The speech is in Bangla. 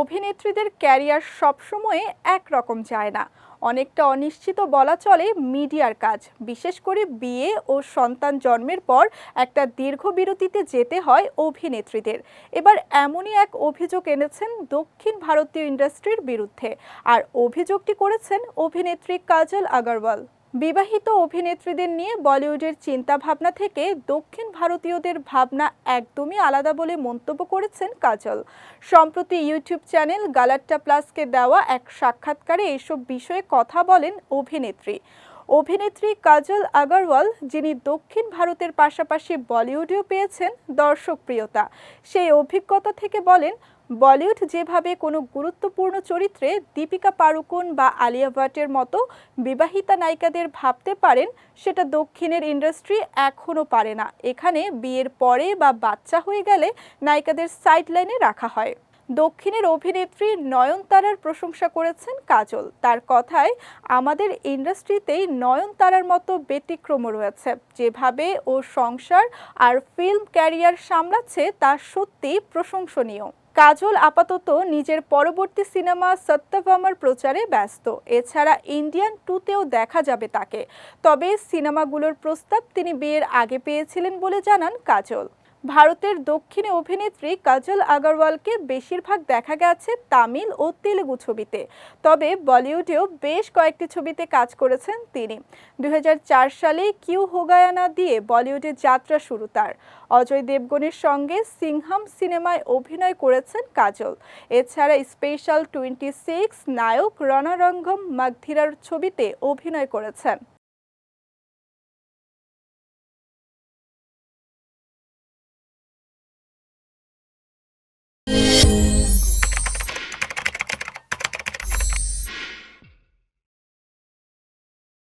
অভিনেত্রীদের ক্যারিয়ার সবসময়ে একরকম যায় না। অনেকটা অনিশ্চিত বলা চলে মিডিয়ার কাজ। বিশেষ করে বিয়ে ও সন্তান জন্মের পর একটা দীর্ঘ বিরতিতে যেতে হয় অভিনেত্রীদের। এবার এমনই এক অভিযোগ এনেছেন দক্ষিণ ভারতীয় ইন্ডাস্ট্রির বিরুদ্ধে। আর অভিযোগটি করেছেন অভিনেত্রী কাজল আগরওয়াল। বিবাহিত অভিনেত্রীদের নিয়ে বলিউডের চিন্তাভাবনা থেকে দক্ষিণ ভারতীয়দের ভাবনা একদমই আলাদা বলে মন্তব্য করেছেন কাজল। সম্প্রতি ইউটিউব চ্যানেল গালাট্টা প্লাসকে দেওয়া এক সাক্ষাৎকারে এসব বিষয়ে কথা বলেন অভিনেত্রী। অভিনেত্রী কাজল আগরওয়াল, যিনি দক্ষিণ ভারতের পাশাপাশি বলিউডেও পেয়েছেন দর্শকপ্রিয়তা। সেই অভিজ্ঞতা থেকে বলেন, বলিউড যেভাবে কোনো গুরুত্বপূর্ণ চরিত্রে দীপিকা পাড়ুকোন বা আলিয়া ভাটের মতো বিবাহিতা নায়িকাদের ভাবতে পারেন, সেটা দক্ষিণের ইন্ডাস্ট্রি এখনও পারে না। এখানে বিয়ের পরে বা বাচ্চা হয়ে গেলে নায়িকাদের সাইডলাইনে রাখা হয়। দক্ষিণের অভিনেত্রী নয়নতারার প্রশংসা করেছেন কাজল। তার কথায়, আমাদের ইন্ডাস্ট্রিতেই নয়নতারার মতো ব্যতিক্রম রয়েছে। যেভাবে ও সংসার আর ফিল্ম ক্যারিয়ার সামলাচ্ছে, তা সত্যি প্রশংসনীয়। কাজল আপাতত নিজের পরবর্তী সিনেমা সত্যভামার প্রচারে ব্যস্ত। এছাড়া ইন্ডিয়ান টুতেও দেখা যাবে তাকে। তবে সিনেমাগুলোর প্রস্তাব তিনি বিয়ের আগে পেয়েছিলেন বলে জানান কাজল। ভারতের দক্ষিণে অভিনেত্রী কাজল আগরওয়ালকে বেশিরভাগ দেখা গেছে তামিল ও তেলেগু ছবিতে। তবে বলিউডেও বেশ কয়েকটি ছবিতে কাজ করেছেন তিনি। দু হাজার চার সালে কিউ হোগায়ানা দিয়ে বলিউডে যাত্রা শুরু তার। অজয় দেবগনের সঙ্গে সিংহাম সিনেমায় অভিনয় করেছেন কাজল। এছাড়া স্পেশাল টোয়েন্টি সিক্স নায়ক রণারঙ্গম মাগধিরার ছবিতে অভিনয় করেছেন।